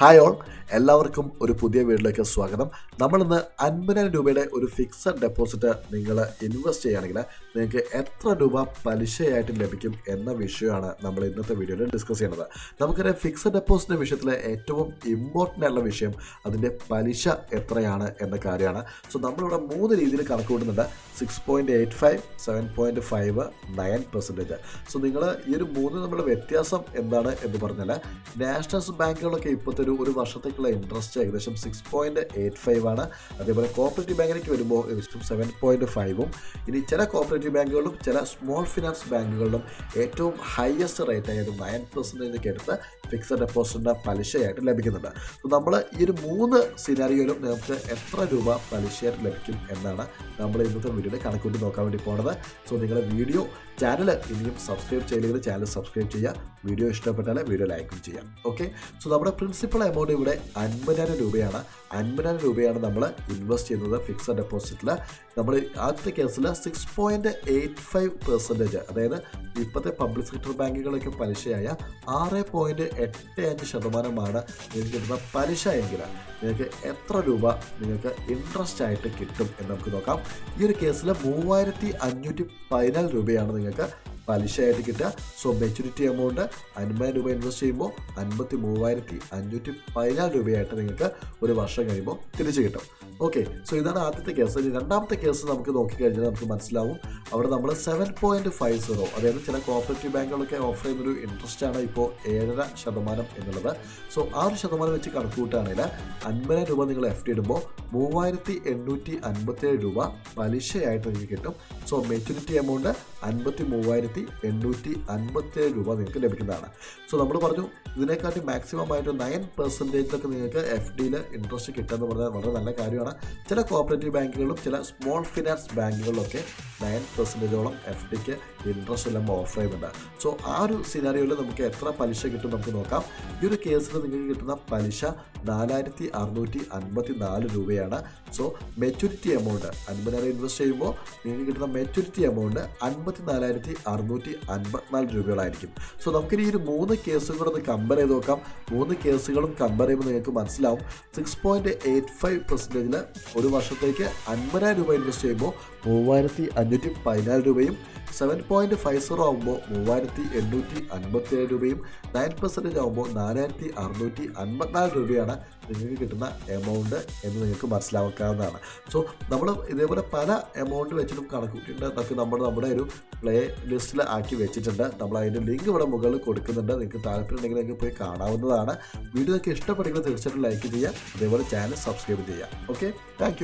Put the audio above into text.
Hi all എല്ലാവർക്കും ഒരു പുതിയ വീഡിയോയിലേക്ക് സ്വാഗതം. നമ്മൾ ഇന്ന് അൻപതിനായിരം രൂപയുടെ ഒരു ഫിക്സഡ് ഡെപ്പോസിറ്റ് നിങ്ങൾ ഇൻവെസ്റ്റ് ചെയ്യുകയാണെങ്കിൽ നിങ്ങൾക്ക് എത്ര രൂപ പലിശയായിട്ട് ലഭിക്കും എന്ന വിഷയമാണ് നമ്മൾ ഇന്നത്തെ വീഡിയോയിൽ ഡിസ്കസ് ചെയ്യുന്നത്. നമുക്കറിയാം ഫിക്സഡ് ഡെപ്പോസിറ്റിന്റെ വിഷയത്തിലെ ഏറ്റവും ഇമ്പോർട്ടന്റ് ആയിട്ടുള്ള വിഷയം അതിന്റെ പലിശ എത്രയാണ് എന്ന കാര്യമാണ്. സോ നമ്മളിവിടെ മൂന്ന് രീതിയിൽ കണക്ക് കൂട്ടുന്നുണ്ട്. Six point eight five seven point five nine percentage so നിങ്ങൾ ഈ ഒരു മൂന്ന് നമ്മുടെ വ്യത്യാസം എന്താണ് എന്ന് പറഞ്ഞാൽ നാഷണൽസ് ബാങ്കുകളൊക്കെ ഇപ്പോഴത്തെ ഒരു ഒരു വർഷത്തേക്കുള്ള ഇൻട്രസ്റ്റ് ഏകദേശം സിക്സ് പോയിന്റ് എയ്റ്റ് ഫൈവ് ആണ്. അതേപോലെ കോപ്പറേറ്റീവ് ബാങ്കിലേക്ക് വരുമ്പോൾ ഏകദേശം സെവൻ പോയിന്റ് ഫൈവും ഇനി ചില കോപ്പറേറ്റീവ് ബാങ്കുകളിലും ചില സ്മോൾ ഫിനാൻസ് ബാങ്കുകളിലും ഏറ്റവും ഹയസ്റ്റ് റേറ്റ് ആയത് നയൻ പെർസെന്റേജ് എടുത്ത് ഫിക്സഡ് ഡെപ്പോസിറ്റിന്റെ പലിശയായിട്ട് ലഭിക്കുന്നുണ്ട്. അപ്പോൾ നമ്മൾ ഈ ഒരു മൂന്ന് സിനാരിയോയിലും നമുക്ക് എത്ര രൂപ പലിശയായിട്ട് ലഭിക്കും എന്നാണ് നമ്മൾ ഇന്നത്തെ വീഡിയോയിൽ കണക്കൂട്ടി നോക്കാൻ വേണ്ടി പോകുന്നത് സോ നിങ്ങളുടെ വീഡിയോ ചാനൽ ഇനിയും സബ്സ്ക്രൈബ് ചെയ്തില്ലെങ്കിൽ ചാനൽ സബ്സ്ക്രൈബ് ചെയ്യുക. വീഡിയോ ഇഷ്ടപ്പെട്ടാൽ വീഡിയോ ലൈക്കും ചെയ്യാം. ഓക്കെ സോ നമ്മുടെ പ്രിൻസിപ്പൽ എമൗണ്ട് ഇവിടെ അൻപതിനായിരം രൂപയാണ്. അൻപതിനായിരം രൂപയാണ് നമ്മൾ ഇൻവെസ്റ്റ് ചെയ്യുന്നത് ഫിക്സഡ് ഡെപ്പോസിറ്റിൽ നമ്മൾ ആദ്യത്തെ കേസിൽ six point eight five percentage അതായത് ഇപ്പോഴത്തെ പബ്ലിക് സെക്ടർ ബാങ്കുകളൊക്കെ പലിശയായ ആറ് പോയിന്റ് എട്ട് അഞ്ച് ശതമാനമാണ് നിങ്ങൾക്ക് കിട്ടുന്ന പലിശ എങ്കിൽ നിങ്ങൾക്ക് എത്ര രൂപ നിങ്ങൾക്ക് ഇൻട്രസ്റ്റ് ആയിട്ട് കിട്ടും എന്ന് നമുക്ക് നോക്കാം. ഈ ഒരു കേസിൽ മൂവായിരത്തി അഞ്ഞൂറ്റി പതിനാല് രൂപയാണ് നിങ്ങൾക്ക് പലിശയായിട്ട് കിട്ടുക. സോ മെച്യൂരിറ്റി എമൗണ്ട് അൻപതിനായിരം രൂപ ഇൻവെസ്റ്റ് ചെയ്യുമ്പോൾ അൻപത്തി മൂവായിരത്തി അഞ്ഞൂറ്റി പതിനാല് രൂപയായിട്ട് നിങ്ങൾക്ക് ഒരു വർഷം കഴിയുമ്പോൾ തിരിച്ചു കിട്ടും. ഓക്കെ സോ ഇതാണ് ആദ്യത്തെ കേസ് ഇനി രണ്ടാമത്തെ കേസ് നമുക്ക് നോക്കിക്കഴിഞ്ഞാൽ നമുക്ക് മനസ്സിലാവും. അവിടെ നമ്മൾ സെവൻ പോയിന്റ് ഫൈവ് സീറോ അതായത് ചില കോപ്പറേറ്റീവ് ബാങ്കുകളൊക്കെ ഓഫർ ചെയ്യുന്നൊരു ഇൻട്രസ്റ്റ് ആണ് ഇപ്പോൾ ഏഴര ശതമാനം എന്നുള്ളത്. സോ ആ ഒരു ശതമാനം വെച്ച് കണക്ക് കൂട്ടുകയാണെങ്കിൽ അൻപതിനായിരം രൂപ നിങ്ങൾ എഫ് ഡി ഇടുമ്പോൾ മൂവായിരത്തി എണ്ണൂറ്റി അൻപത്തേഴ് രൂപ പലിശയായിട്ട് നിങ്ങൾക്ക് കിട്ടും. സോ മെച്യൂരിറ്റി എമൗണ്ട് അൻപത്തി മൂവായിരത്തി എണ്ണൂറ്റി അൻപത്തിയേഴ് രൂപ നിങ്ങൾക്ക് ലഭിക്കുന്നതാണ്. സോ നമ്മൾ പറഞ്ഞു ഇതിനെക്കാട്ടി മാക്സിമം ആയിട്ട് നയൻ പെർസെന്റേജിലൊക്കെ നിങ്ങൾക്ക് എഫ് ഡിയിൽ ഇൻട്രസ്റ്റ് കിട്ടുക എന്ന് പറഞ്ഞാൽ വളരെ നല്ല കാര്യമാണ്. ചില കോപ്പറേറ്റീവ് ബാങ്കുകളിലും ചില സ്മോൾ ഫിനാൻസ് ബാങ്കുകളിലൊക്കെ നയൻ പെർസെന്റേജോളം എഫ് ഡിക്ക് ഇൻട്രസ്റ്റ് എല്ലാം ഓഫർ ചെയ്യുന്നുണ്ട്. സോ ആ ഒരു സിനാരിയോയിൽ നമുക്ക് എത്ര പലിശ കിട്ടും നമുക്ക് നോക്കാം. ഈ ഒരു കേസിൽ നിങ്ങൾക്ക് കിട്ടുന്ന പലിശ നാലായിരത്തി അറുന്നൂറ്റി അൻപത്തി നാല് രൂപയാണ്. സോ മെച്യൂരിറ്റി എമൗണ്ട് അൻപതിനായിരം ഇൻവെസ്റ്റ് ചെയ്യുമ്പോൾ നിങ്ങൾക്ക് കിട്ടുന്ന മെച്യൂരിറ്റി എമൗണ്ട് അൻപത്തി നാലായിരത്തി അറുന്നൂറ്റി അൻപത്തിനാല് രൂപകളായിരിക്കും. സോ നമുക്കിനി ഈ ഒരു മൂന്ന് കേസുകൾ ഒന്ന് കമ്പയർ ചെയ്ത് നോക്കാം. മൂന്ന് കേസുകളും കമ്പയർ ചെയ്യുമ്പോൾ നിങ്ങൾക്ക് മനസ്സിലാവും. സിക്സ് പോയിന്റ് എയ്റ്റ് ഫൈവ് പെർസെന്റേജിൽ ഒരു വർഷത്തേക്ക് അൻപതിനായിരം രൂപ ഇൻവെസ്റ്റ് ചെയ്യുമ്പോൾ മൂവായിരത്തി അഞ്ഞൂറ്റി പതിനാല് രൂപയും സെവൻ പോയിന്റ് ഫൈവ് സീറോ ആകുമ്പോൾ മൂവായിരത്തി എണ്ണൂറ്റി അൻപത്തി ഏഴ് രൂപയും നയൻ പെർസെന്റേജ് ആകുമ്പോൾ നാലായിരത്തി അറുന്നൂറ്റി അൻപത്തിനാല് രൂപയാണ് നിങ്ങൾക്ക് കിട്ടുന്ന എമൗണ്ട് എന്ന് നിങ്ങൾക്ക് മനസ്സിലാക്കാവുന്നതാണ് സോ നമ്മൾ ഇതേപോലെ പല എമൗണ്ട് വെച്ചിട്ടും കണക്ക് കൂട്ടിയിട്ടുണ്ട് നമുക്ക് നമ്മൾ നമ്മുടെ ഒരു പ്ലേ ലിസ്റ്റിൽ ആക്കി വെച്ചിട്ടുണ്ട്. നമ്മൾ അതിന്റെ ലിങ്ക് ഇവിടെ മുകളിൽ കൊടുക്കുന്നുണ്ട്. നിങ്ങൾക്ക് താല്പര്യമുണ്ടെങ്കിൽ നിങ്ങൾക്ക് പോയി കാണാവുന്നതാണ്. വീഡിയോ ഒക്കെ ഇഷ്ടപ്പെടുമെങ്കിൽ തീർച്ചയായിട്ടും ലൈക്ക് ചെയ്യുക. അതേപോലെ ചാനൽ സബ്സ്ക്രൈബ് ചെയ്യുക. Okay thank